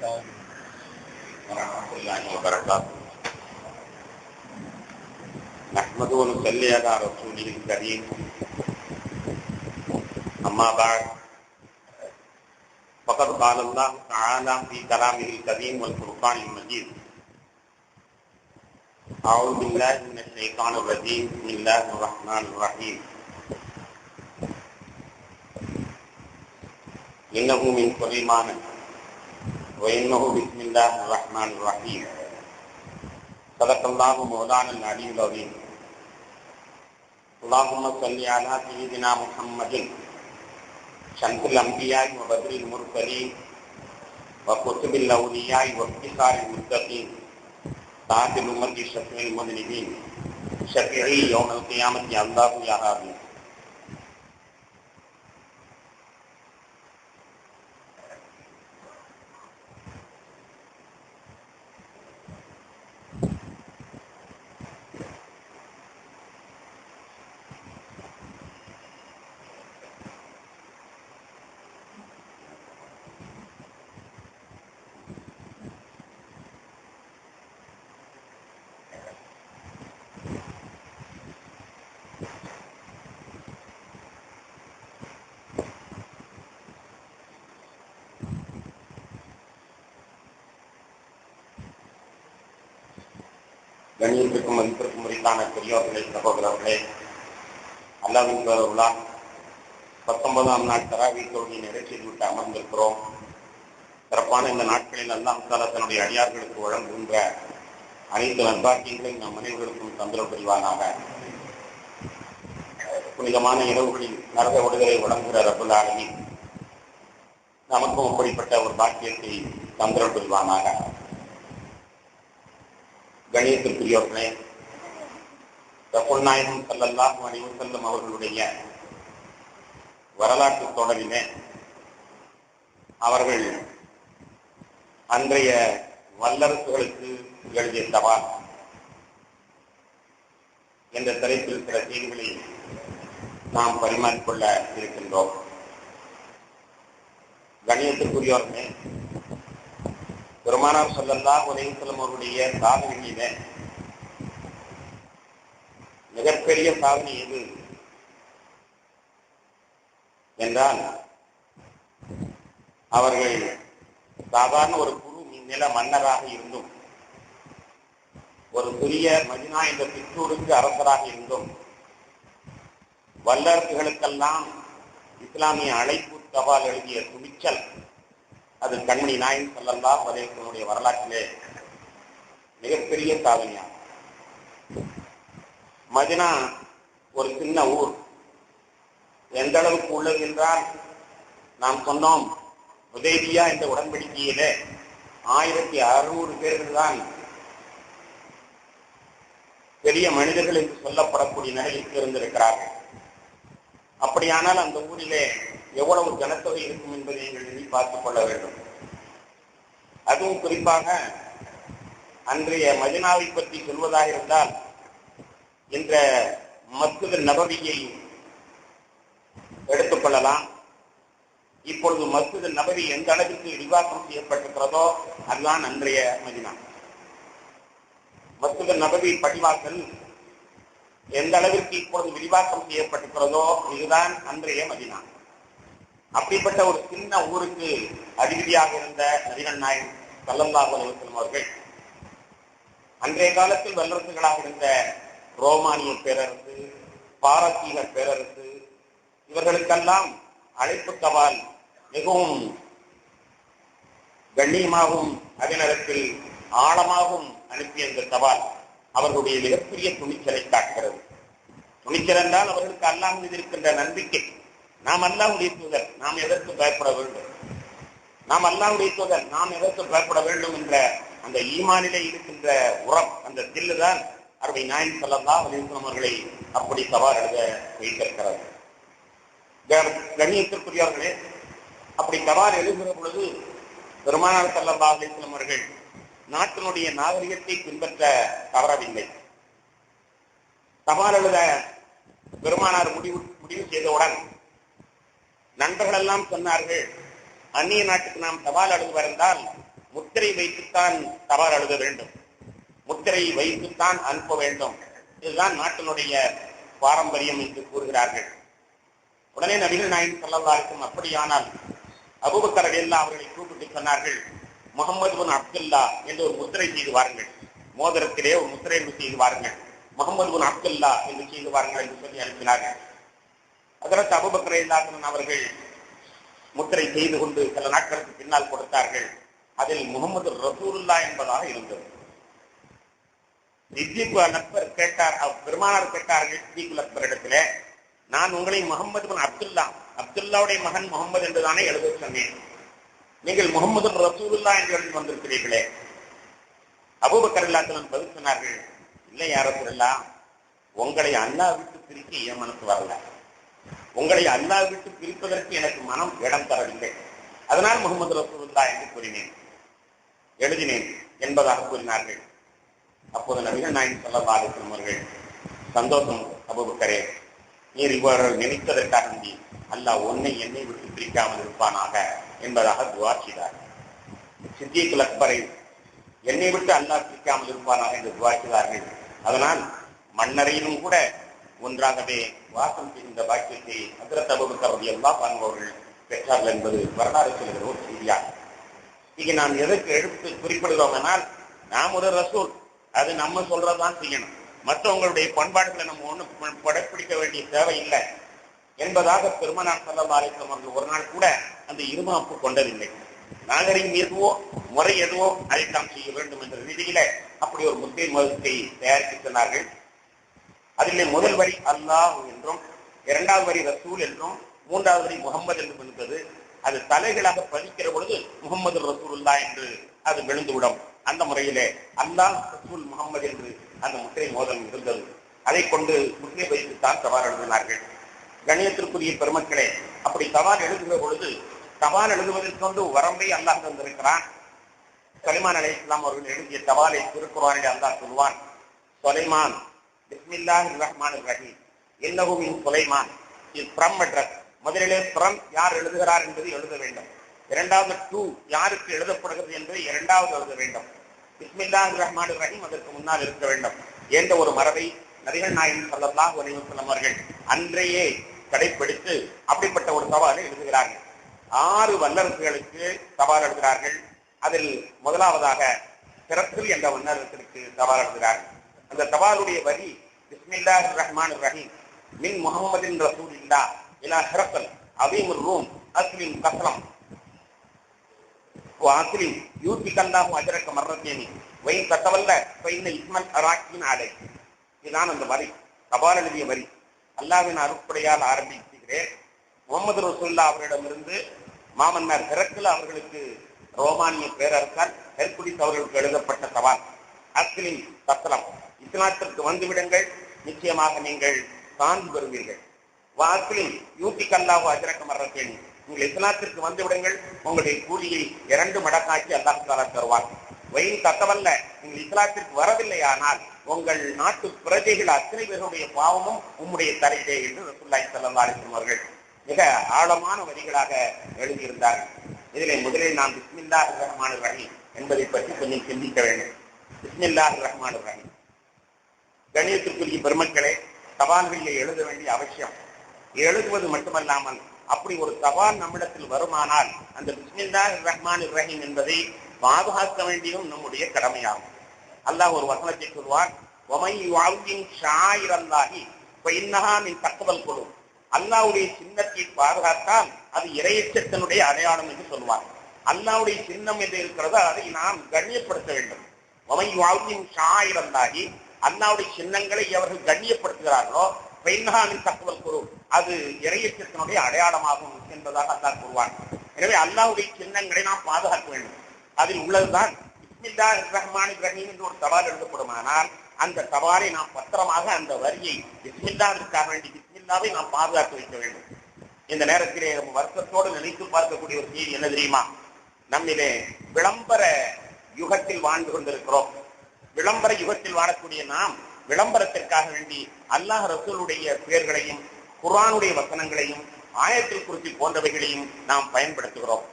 ورحمة الله وبركاته نحمده ونصلي على رسوله الكريم أما بعد، فقد قال الله تعالى في كلامه الكريم والفرقان المجيد أعوذ بالله من الشيطان الرجيم. بسم الله الرحمن الرحيم. إنه من سليمان وإنه بسم الله الرحمن الرحيم صدق الله مولانا العلي العظيم اللهم صل على سيدنا محمد شمس الأنبياء وبدر المرسلين وكتب الأولياء واختصار المتقين تاج الأمة شفيع المذنبين شفيعي يوم القيامة يا الله يا ربي கண்ணியத்திற்கும் மதிப்பிற்கும் உரித்தான பெரியோர்களே சகோதரர்களே அல்லாவின் பேரருளா பத்தொன்பதாம் நாள் தராவி தொழுகை நிறைவேற்றி விட்டு அமர்ந்திருக்கிறோம். சிறப்பான இந்த நாட்களில் அல்லாம் தாலா தன்னுடைய அடியார்களுக்கு வழங்குகின்ற அனைத்து நற்பாக்கியங்களையும் நம் அனைவருக்கும் தந்திரம் புரிவானாக புனிதமான இரவுகளில் நரக விடுதலை வழங்குகிற ரபுல் ஆலமி நமக்கும் அப்படிப்பட்ட ஒரு பாக்கியத்தை தந்திரம் புரிவானாக கணியத்திற்குரியவர்களே ரகுல் நாயகம் சல்லல்லாஹு அவர்களுடைய வரலாற்று தொடரிலே அவர்கள் அன்றைய வல்லரசுகளுக்கு எழுதிய சவால் என்ற தலைப்பில் சில செய்திகளை நாம் பரிமாறிக்கொள்ள இருக்கின்றோம். கணியத்திற்குரியவர்களே பெருமானார் சொல்லல்லா உலகம் அவருடைய சாதனையில மிகப்பெரிய சாதனை எது? என்றால் அவர்கள் சாதாரண ஒரு குரு நில மன்னராக இருந்தும் ஒரு சிறிய மதினா என்ற பிற்றூருக்கு அரசராக இருந்தும் வல்லரசுகளுக்கெல்லாம் இஸ்லாமிய அழைப்பு தபால் எழுதிய துணிச்சல் அது கண்மணி நாயன் சொல்லல்லா வலையத்தினுடைய வரலாற்றிலே மிகப்பெரிய சாதனையாகும். மதினா ஒரு சின்ன ஊர். எந்த அளவுக்கு உள்ளது என்றால் நாம் சொன்னோம் உதேபியா என்ற உடன்படிக்கையிலே ஆயிரத்தி அறுநூறு பேர்கள் தான் பெரிய மனிதர்கள் என்று சொல்லப்படக்கூடிய நிலையில் இருந்திருக்கிறார்கள். அப்படியானால் அந்த ஊரிலே எவ்வளவு ஜனத்தொகை இருக்கும் என்பதை நீங்கள் எண்ணி பார்த்துக் கொள்ள வேண்டும். அதுவும் குறிப்பாக அன்றைய மதினாவை பற்றி சொல்வதாக இருந்தால் இந்த மஸ்ஜித் நபவியை எடுத்துக்கொள்ளலாம் இப்பொழுது மஸ்ஜித் நபவி எந்த அளவிற்கு விரிவாக்கம் செய்யப்பட்டிருக்கிறதோ அதுதான் அன்றைய மதினா. மஸ்ஜித் நபவி படிவாசல் எந்த அளவிற்கு இப்பொழுது விரிவாக்கம் செய்யப்பட்டிருக்கிறதோ இதுதான் அன்றைய மதினா. அப்படிப்பட்ட ஒரு சின்ன ஊருக்கு அதிபதியாக இருந்த நதிகள் நாயன் சல்லல்லா அலுவலம் அவர்கள் அன்றைய காலத்தில் வல்லரசுகளாக இருந்த ரோமானிய பேரரசு பாரசீக பேரரசு இவர்களுக்கெல்லாம் அழைப்பு சவால் மிகவும் கண்ணியமாகவும் அதே நேரத்தில் ஆழமாகவும் அனுப்பிய இந்த சவால் அவர்களுடைய மிகப்பெரிய துணிச்சலை காட்டுகிறது. துணிச்சல் என்றால் அவர்களுக்கு அல்லாஹ் மீது இருக்கின்ற நம்பிக்கை. நாம் அல்லாவுடைய தூதர். நாம் எதற்கு பயப்பட வேண்டும். நாம் அல்லாவுடைய தூதர். நாம் எதற்கு பயப்பட வேண்டும் என்ற அந்த ஈமானிலே இருக்கின்ற உரம் அந்த தில்லுதான் அருமை நாயன் சொல்லல்லா அலிஸ்லாம் அவர்களை அப்படி சவால் எழுத வைத்திருக்கிறது. கண்ணியத்திற்குரியவர்களே அப்படி சவால் எழுகிற பொழுது பெருமானார் செல்லந்தா அலிஸ்லாம் அவர்கள் நாட்டினுடைய நாகரிகத்தை பின்பற்ற தவறவில்லை. சவால் எழுத பெருமானார் முடிவு முடிவு செய்தவுடன் நண்பர்கள் எல்லாம் சொன்னார்கள் அந்நிய நாட்டுக்கு நாம் சவால் அழுது என்றால் முத்திரை வைத்துத்தான் தபால் அழுத வேண்டும். முத்திரை வைத்துத்தான் அனுப்ப வேண்டும். இதுதான் நாட்டினுடைய பாரம்பரியம் என்று கூறுகிறார்கள். உடனே நபிகள் நாயன் சொல்லலாருக்கும் அப்படியானால் அபுபக்கர் அடியல்லா அவர்களை கூப்பிட்டு சொன்னார்கள் முகமது பின் அப்துல்லா என்று ஒரு முத்திரை செய்து வாருங்கள். மோதிரத்திலே ஒரு முத்திரை என்று செய்து வாருங்கள். முகமது பின் அப்துல்லா என்று செய்து வாருங்கள் என்று சொல்லி அனுப்பினார்கள். அதற்கு அபுபக்கர் அவர்கள் முத்திரை செய்து கொண்டு சில நாட்களுக்கு பின்னால் கொடுத்தார்கள். அதில் முகமது ரசூல்லா என்பதாக இருந்தது. சித்திக்கு நப்பர் கேட்டார் பெருமானார் கேட்டார்கள் சித்திகுல் நப்பர் இடத்துல நான் உங்களை முகமது அப்துல்லா அப்துல்லாவுடைய மகன் முகமது என்றுதானே எழுத சொன்னேன். நீங்கள் முகமது ரசூலுல்லா என்று எழுதி வந்திருக்கிறீர்களே. அபூபக்கர் இல்லாத்தவன் பதில் சொன்னார்கள் இல்லை யார இல்லா உங்களை அண்ணா விட்டு பிரிக்க என் மனசு வரல. உங்களை அல்லா விட்டு பிரிப்பதற்கு எனக்கு மனம் இடம் தரவில்லை. அதனால் முகமது ரசூல்லா என்று கூறினேன். எழுதினேன் என்பதாக கூறினார்கள். அப்போது நபிகள் நாயகம் சல்லா அவர்கள் சந்தோஷம் அபுபக்கரே நீர் இவ்வாறு நினைத்ததற்காக வேண்டி அல்லாஹ் ஒன்னை என்னை விட்டு பிரிக்காமல் இருப்பானாக? என்பதாக துவா செய்தார். சித்திகுல் அக்பரை என்னை விட்டு அல்லாஹ் பிரிக்காமல் இருப்பானாக? என்று துவா செய்தார்கள். அதனால் மன்னரையிலும் கூட ஒன்றாகவே வாசம் செய்கின்ற பாக்கியத்தை அதிரத் அபுபக்கர் ரதி பெற்றார்கள் என்பது வரலாறு சொல்கிற ஒரு செய்தியாகும் இங்கே நாம் எதற்கு எடுத்து குறிப்பிடுகிறோம் என்றால் நாம் ஒரு ரசூல் அது நம்ம சொல்றதுதான் செய்யணும். மற்றவங்களுடைய பண்பாடுகளை நம்ம ஒண்ணு படப்பிடிக்க வேண்டிய தேவை இல்லை என்பதாக பெருமனார் செல்லம் அலிஸ்லாம் அவர்கள் ஒரு நாள் கூட அந்த இருமாப்பு கொண்டதில்லை. நாகரிகம் எதுவோ முறை எதுவோ அதை நாம் செய்ய வேண்டும் என்ற ரீதியில அப்படி ஒரு முஸ்லீம் மதத்தை தயாரித்து சொன்னார்கள். அதிலே முதல் வரி அல்லாஹ் என்றும் இரண்டாவது வரி ரசூல் என்றும் மூன்றாவது வரி முகமது என்றும் இருந்தது. அது தலைகளாக பதிக்கிற பொழுது முகமது ரசூல்லா என்று அது விழுந்துவிடும். அந்த முறையிலே அல்லாஹ் ரசூல் முகமது என்று அந்த முத்திரை மோதல் இருந்தது. அதை கொண்டு முத்திரை வைத்துத்தான் சவால் எழுதினார்கள். கணியத்திற்குரிய பெருமக்களே அப்படி சவால் எழுதுகிற பொழுது சவால் எழுதுவதற்கொண்டு வரம்பை அல்லாஹ் தந்திருக்கிறான். சலிமான் அலி இஸ்லாம் அவர்கள் எழுதிய சவாலை திருக்குறானில் அல்லாஹ் சொல்வான் சொலைமான் பிஸ்மில்லாஹ் ரஹ்மான் ரஹீம் இன்னஹு சுலைமான் இது ஃப்ரம் அட்ரஸ் முதலிலே ஃப்ரம் யார் எழுதுகிறார் என்பது எழுத வேண்டும். இரண்டாவது டூ யாருக்கு எழுதப்படுகிறது என்பதை இரண்டாவது எழுத வேண்டும். பிஸ்மில்லாஹ் ரஹ்மான் ரஹீம் அதற்கு முன்னால் இருக்க வேண்டும். என்ற ஒரு மரபை நரிகள் நாயகம் சல்லல்லாஹு அலைஹி அவர்கள் அன்றையே கடைப்பிடித்து அப்படிப்பட்ட ஒரு சவாலை எழுதுகிறார்கள். ஆறு வல்லரசுகளுக்கு சவால் எழுதுகிறார்கள். அதில் முதலாவதாக சிறப்பில் என்ற வல்லரசிற்கு சவால் எழுதுகிறார்கள். அந்த சவாலுடைய வரி பிஸ்மில்லாஹ் ரஹ்மான் ரஹீம் மின் முகமதின் ரசூலில்லா இலா ஹிரக்கல் அவீம் ரூம் அஸ்லிம் கஸ்லம். வாசிலிம் யூசிக் அல்லாஹு அஜரக்க மர்ரத்தேனி வயின் கத்தவல்ல பைன இஸ்மல் அராக்கின் ஆடை. இதுதான் அந்த வரி தபால் எழுதிய வரி. அல்லாவின் அருப்படையால் ஆரம்பிக்கிறேன். முகமது ரசூல்லா அவரிடமிருந்து மாமன்னர் ஹெரக்கில் அவர்களுக்கு ரோமானிய பேரரசர் ஹெர்குலிஸ் அவர்களுக்கு எழுதப்பட்ட சவால் அஸ்லிம் கஸ்லம். இஸ்லாத்திற்கு வந்துவிடுங்கள். நிச்சயமாக நீங்கள் சார்ந்து பெறுவீர்கள். வாக்கில் யூட்டி அல்லாஹு அஜரக்க மரத்தேனி உங்கள் இஸ்லாத்திற்கு வந்து விடுங்கள் உங்களுடைய கூலியை இரண்டு மடங்காக்கி அல்லாஹ் தாலா தருவார். வயின் தக்கவல்ல நீங்கள் இஸ்லாத்திற்கு வரவில்லையானால் உங்கள் நாட்டு பிரஜைகள் அத்தனை பேருடைய பாவமும் உம்முடைய தலையிலே என்று ரசுல்லாய் சல்லா அலிஸ்லம் அவர்கள் மிக ஆழமான வரிகளாக எழுதியிருந்தார்கள். இதிலே முதலில் நாம் பிஸ்மில்லா ரஹ்மான் ரஹீம் என்பதை பற்றி கொஞ்சம் சிந்திக்க வேண்டும். பிஸ்மில்லா ரஹ்மான் ரஹீம். கணியத்திற்குரிய பெருமக்களே தபால்களில் எழுத வேண்டிய அவசியம். எழுதுவது மட்டுமல்லாமல் அப்படி ஒரு தபால் நம்மிடத்தில் வருமானால் அந்த பிஸ்மில்லா ரஹ்மான் இப்ராஹிம் என்பதை பாதுகாக்க வேண்டியதும் நம்முடைய கடமையாகும். அல்லாஹ் ஒரு வசனத்தை சொல்வார் இன்னஹா தக்கவல் கொடு அல்லாவுடைய சின்னத்தை பாதுகாத்தால் அது இறையச்சத்தினுடைய அடையாளம் என்று சொல்வார். அல்லாவுடைய சின்னம் என்று இருக்கிறதோ அதை நாம் கண்ணியப்படுத்த வேண்டும். ஒமை வாழ்வின் ஷாயிர் அல்லாஹி அல்லாவுடைய சின்னங்களை அவர்கள் கண்ணியப்படுத்துகிறார்களோ பெண்ணாமின் தகவல் குரு அது இறையச்சத்தினுடைய அடையாளமாகும் என்பதாக அல்லாஹ் கூறுவார் எனவே அல்லாவுடைய சின்னங்களை நாம் பாதுகாக்க வேண்டும். அதில் உள்ளதுதான் பிஸ்மில்லா ரஹ்மான் ரஹீம் என்று ஒரு சவால் எழுதப்படுமானால் அந்த சவாலை நாம் பத்திரமாக அந்த வரியை இஸ்மில்லாவிற்காக வேண்டி இஸ்மில்லாவை நாம் பாதுகாத்து வைக்க வேண்டும். இந்த நேரத்திலே நம்ம வருத்தத்தோடு நினைத்து பார்க்கக்கூடிய ஒரு செய்தி என்ன தெரியுமா? நம்மிலே விளம்பர யுகத்தில் வாழ்ந்து கொண்டிருக்கிறோம். விளம்பர யுகத்தில் வாழக்கூடிய நாம் விளம்பரத்திற்காக வேண்டி அல்லாஹ் ரசூலுடைய பெயர்களையும் குர்ஆனுடைய வசனங்களையும் ஆயத்தில் குறிச்சி போன்றவைகளையும் நாம் பயன்படுத்துகிறோம்.